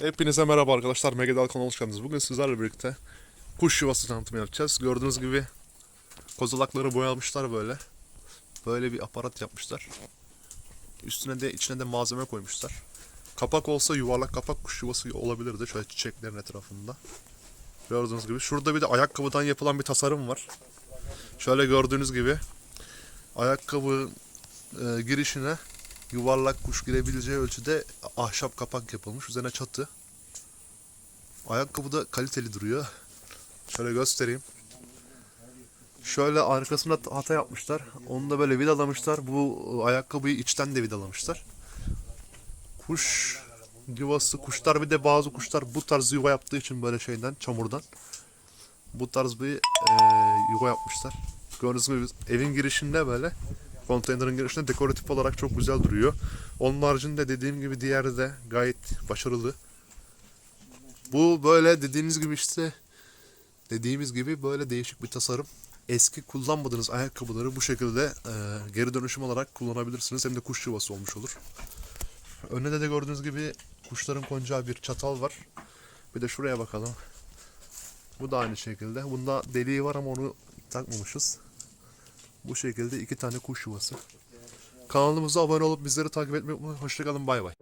Hepinize merhaba arkadaşlar. Megedal kanalına hoş geldiniz. Bugün sizlerle birlikte kuş yuvası tanıtımı yapacağız. Gördüğünüz gibi kozalakları boyamışlar böyle. Böyle bir aparat yapmışlar. Üstüne de içine de malzeme koymuşlar. Kapak olsa yuvarlak kapak kuş yuvası olabilirdi. Şöyle çiçeklerin etrafında. Gördüğünüz gibi. Şurada bir de ayakkabıdan yapılan bir tasarım var. Şöyle gördüğünüz gibi ayakkabı e, girişine yuvarlak kuş girebileceği ölçüde ahşap kapak yapılmış. Üzerine çatı. Ayakkabı da kaliteli duruyor. Şöyle göstereyim. Şöyle arkasına hata yapmışlar. Onu da böyle vidalamışlar. Bu ayakkabıyı içten de vidalamışlar. Kuş yuvası, kuşlar bir de bazı kuşlar bu tarz yuva yaptığı için böyle şeyden, çamurdan. Bu tarz bir e, yuva yapmışlar. Gördüğünüz gibi evin girişinde böyle konteynerin girişinde dekoratif olarak çok güzel duruyor. Onun haricinde dediğim gibi diğeri de gayet başarılı. Bu böyle dediğiniz gibi işte dediğimiz gibi böyle değişik bir tasarım. Eski kullanmadığınız ayakkabıları bu şekilde e, geri dönüşüm olarak kullanabilirsiniz. Hem de kuş yuvası olmuş olur. Önünde de gördüğünüz gibi kuşların konacağı bir çatal var. Bir de şuraya bakalım. Bu da aynı şekilde. Bunda deliği var ama onu takmamışız. Bu şekilde iki tane kuş yuvası. Kanalımıza abone olup bizleri takip etmeyi unutmayın. Hoşçakalın bay bay.